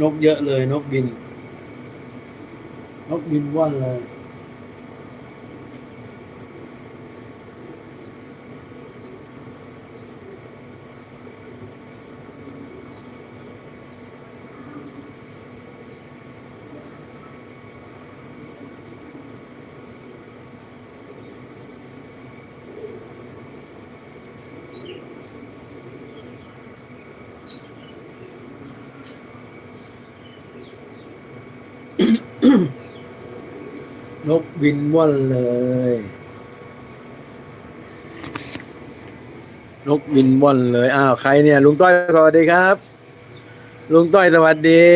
นกเยอะเลย นกบิน นกบินว่อนเลย กบินว่อนเลย นกบินว่อนเลย อ้าว ใครเนี่ย ลุงต้อยสวัสดีครับ ลุงต้อยสวัสดี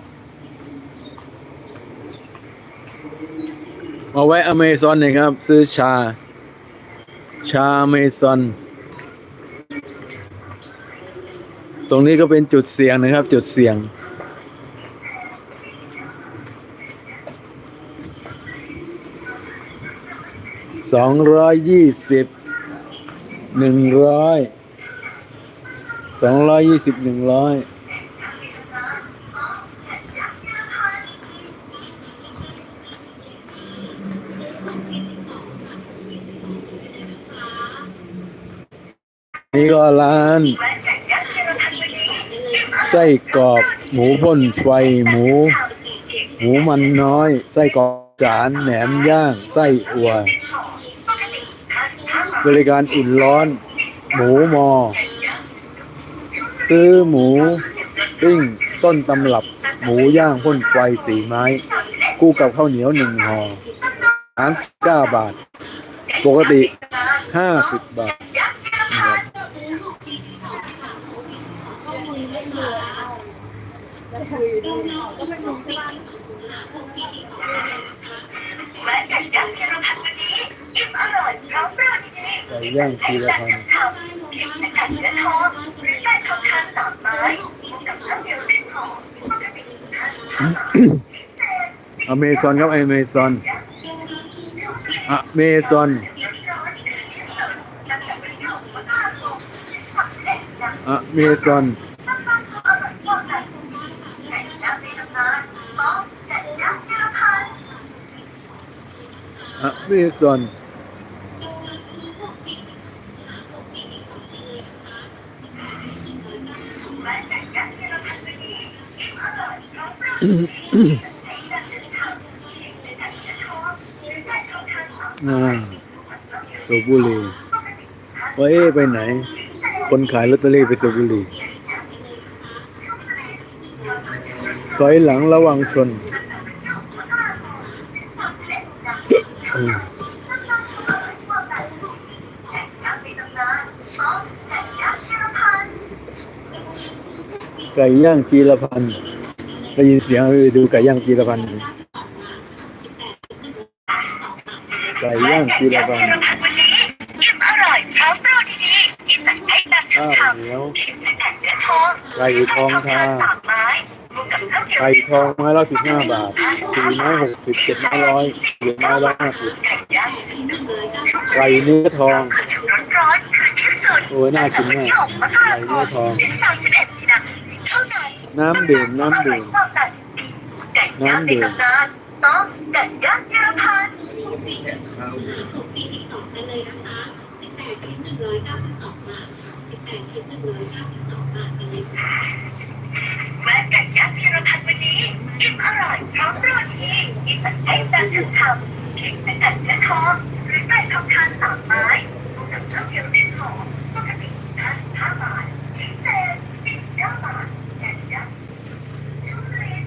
มาไว้อเมซอนนะครับ ซื้อชา ชาอเมซอน ตรงนี้ก็เป็นจุดเสี่ยงนะครับ จุดเสี่ยง สองร้อยยี่สิบหนึ่งร้อยสองร้อยยี่สิบหนึ่งร้อย นี่ก็ร้าน ไส้กรอบหมูพ่นไฟหมู หมูมันน้อย ไส้กรอกจานแหนมย่าง ไส้อัวบริการอุ่นร้อน หมูมอ ซื้อหมูปิ้งต้นตำรับหมูย่างพ่นไฟสีไม้ คู่กับข้าวเหนียวหนึ่งห่อสามสิบเก้าบาท ปกติห้าสิบบาท ไก่ย่างทีละพันฉ่เค็มและไก่เนื้อทองหรือไก่ทองครับข้าวเหนียวหนึ่งห่อปกติห้าสิบห้าบาทอเมซอนครับอเมซอนอเมซอนอเมซอน อเมซอนอ่าสูบบุหรี่ว่าเอ๊ไปไหน คนขายลอตเตอรี่ไปสูบบุหรี่ถอยหลังระวังชนอืม ไก่ย่างจีรพันธ์ได้ยินเสียงไปดูไก่ย่างจีรพันธ์ไก่ย่างจีรพันธ์อิ่มอร่อยพร้อมโปรตีนกินแต่ไก่แบบข้าวฉ่ำเหนียวๆเค็มและไก่เนื้อทองไก่ทองทาสามไม้คู่กับ ไก่ทองไม้ละสิบห้าบาทสี่ไม้หกสิบเจ็ดไม้ร้อยเหลือไม้ละห้าสิบไก่เนื้อทองโอ้ยน่ากินมากไก่เนื้อทองสามสิบเอ็ดมีนาคมเท่านั้นน้ำดื่มน้ำดื่มไก่ย่างในตำนานต้องไก่ย่างเยอรมันแวะไก่ย่างเยอรมันวันนี้อิ่มอร่อยพร้อมโปรตีนกินแต่ ไก่แบบฉ่ำๆเค็มแต่ไก่เนื้อทองหรือไก่ทองคำสามไม้คู่กับข้าเหนียวหนึ่งห่อปกติห้าสิบห้าบาทพิเศษสิบเก้าบาทไก่ย่างชุดเล็ก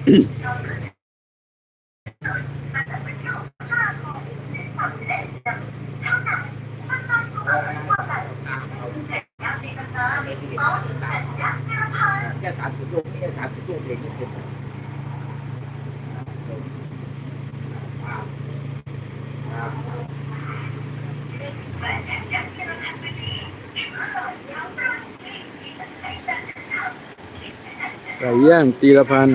แค่สามสิบลูกนี่แค่สามสิบลูกเองนี่เป็น ไก่ย่างตีละพัน